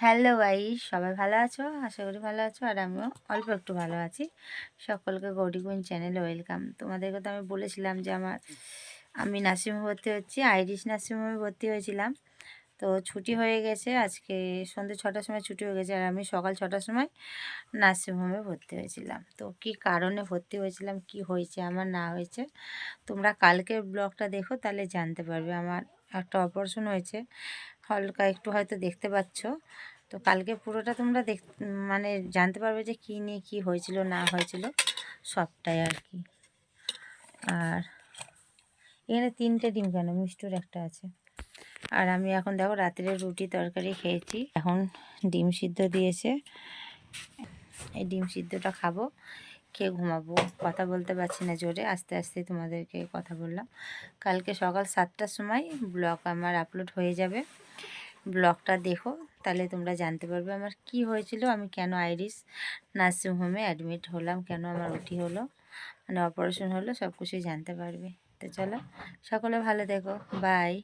Hello ভাই সবাই ভালো আছো? আশা করি ভালো আছো, আর আমিও অল্প একটু ভালো আছি। সকলকে গৌরীগুণ চ্যানেলে ওয়েলকাম। তোমাদেরকে তো আমি বলেছিলাম যে আমার, আমি নার্সিংহোমে ভর্তি হচ্ছি, আইরিশ নার্সিংহোমে ভর্তি হয়েছিলাম। তো ছুটি হয়ে গেছে, আজকে সন্ধ্যে ছটার সময় ছুটি হয়ে গেছে, আর আমি সকাল ছটার সময় নার্সিংহোমে ভর্তি হয়েছিলাম। তো কি কারণে ভর্তি হয়েছিলাম, কি হয়েছে, আমার না হয়েছে, তোমরা কালকের ব্লগটা দেখো, তাহলে জানতে পারবে আমার একটা অপারেশন হয়েছে। হালকা একটু হয়তো দেখতে পাচ্ছ। তো কালকে পুরোটা তোমরা দেখ মানে জানতে পারবে যে কী নিয়ে কী হয়েছিল, না হয়েছিল, সবটাই আর কি। আর এখানে তিনটে ডিম কেন? মিষ্টুর একটা আছে। আর আমি এখন দেখো রাত্রে রুটি তরকারি খেয়েছি। এখন ডিম সিদ্ধ দিয়েছে। এই ডিম সিদ্ধটা খাব। খেয়ে ঘুমাবো? কথা বলতে পারছি না জোরে, আস্তে আস্তে তোমাদেরকে কথা বললাম। কালকে সকাল সাতটার সময় ব্লগ আমার আপলোড হয়ে যাবে। ব্লগটা দেখো, তাহলে তোমরা জানতে পারবে আমার কি হয়েছিল, আমি কেন আইরিস নার্সিংহোমে অ্যাডমিট হলাম, কেন আমার ওটি হলো মানে অপারেশন হলো সব কিছুই জানতে পারবে। তো চলো, সকলে ভালো দেখো বাই